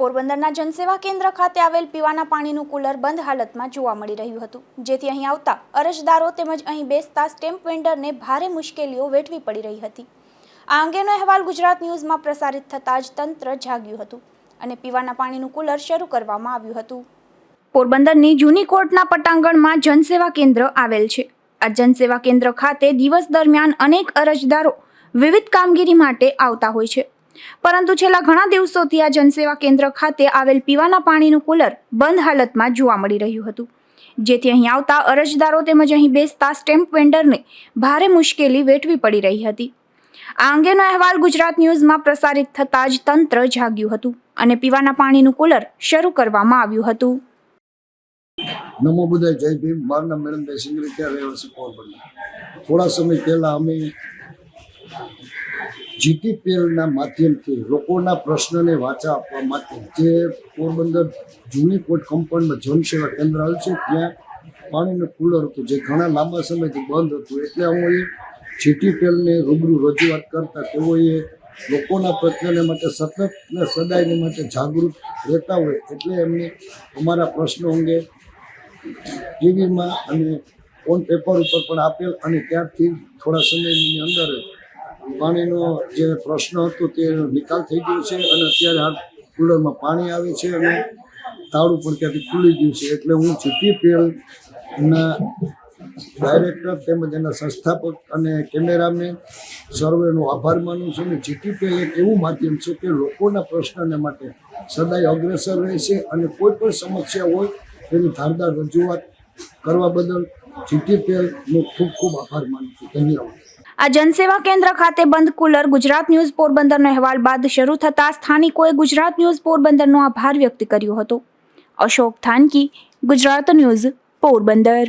પોરબંદરના જનસેવા કેન્દ્ર ખાતે આવેલ પીવાના પાણીનું કુલર બંધ હાલતમાં જોવા મળી રહ્યું હતું. જેથી અહીં આવતા અરજદારો તેમજ અહીં બેસતા સ્ટેમ્પ વેન્ડરને ભારે મુશ્કેલીઓ વેઠવી પડી રહી હતી. આ અંગેનો અહેવાલ ગુજરાત ન્યૂઝમાં પ્રસારિત થતાં જ તંત્ર જાગ્યું હતું અને પીવાના પાણીનું કુલર શરૂ કરવામાં આવ્યું હતું. પોરબંદરની જૂની કોર્ટના પટાંગણમાં જનસેવા કેન્દ્ર આવેલ છે. આ જનસેવા કેન્દ્ર ખાતે દિવસ દરમિયાન અનેક અરજદારો વિવિધ કામગીરી માટે આવતા હોય છે. પરંતુ છેલ્લા ઘણા દિવસોથી આ જનસેવા કેન્દ્ર ખાતે આવેલ પીવાના પાણીનું કુલર બંધ હાલતમાં જોવા મળી રહ્યું હતું. જેથી અહીં આવતા અરજદારો તેમજ અહીં બેસતા સ્ટેમ્પ વેન્ડરને ભારે મુશ્કેલી વેઠવી પડી રહી હતી. આ અંગેનો અહેવાલ ગુજરાત ન્યૂઝમાં પ્રસારિત થતાં જ તંત્ર જાગ્યું હતું અને પીવાના પાણીનું કુલર શરૂ કરવામાં આવ્યું હતું. નમો બુદ્ધાય જય ભીમ. મારું નામ મેડમ જયસિંગ રીતે થોડા સમય પહેલા અમે જીટીપીએલના માધ્યમથી લોકોના પ્રશ્નને વાચા આપવા માટે જે પોરબંદર જૂની કોટ કમ્પાઉન્ડમાં જનસેવા કેન્દ્ર આવ્યું છે, ત્યાં પાણીનું કુલર હતું, જે ઘણા લાંબા સમયથી બંધ હતું. એટલે અમે જીટીપીએલને રૂબરૂ રજૂઆત કરતા તેઓએ લોકોના પ્રશ્નને માટે સતત ને સદાયને માટે જાગૃત રહેતા હોય એટલે એમને અમારા પ્રશ્નો અંગે ટીવીમાં અને ઓન પેપર ઉપર પણ આપેલ અને ત્યારથી થોડા સમયની અંદર પાણીનો જે પ્રશ્ન હતો તે નિકાલ થઈ ગયો છે અને અત્યારે હાલ કુલરમાં પાણી આવે છે અને તાળું પણ ત્યાંથી ખુલી ગયું છે. એટલે હું જીટીપીએલના ડાયરેક્ટર તેમજ એના સંસ્થાપક અને કેમેરામેન સર્વેનો આભાર માનું છું અને જીટીપીએલ એક એવું માધ્યમ છે કે લોકોના પ્રશ્નને માટે સદાય અગ્રેસર રહે છે અને કોઈ પણ સમસ્યા હોય તેની ધારદાર રજૂઆત કરવા બદલ જીટીપીએલનો ખૂબ ખૂબ આભાર માનું છું. ધન્યવાદ. આ જનસેવા કેન્દ્ર ખાતે બંધ કુલર ગુજરાત ન્યૂઝ પોરબંદરનો અહેવાલ બાદ શરૂ થતાં સ્થાનિકોએ ગુજરાત ન્યૂઝ પોરબંદરનો આભાર વ્યક્ત કર્યો હતો. અશોક થાનકી, ગુજરાત ન્યૂઝ પોરબંદર.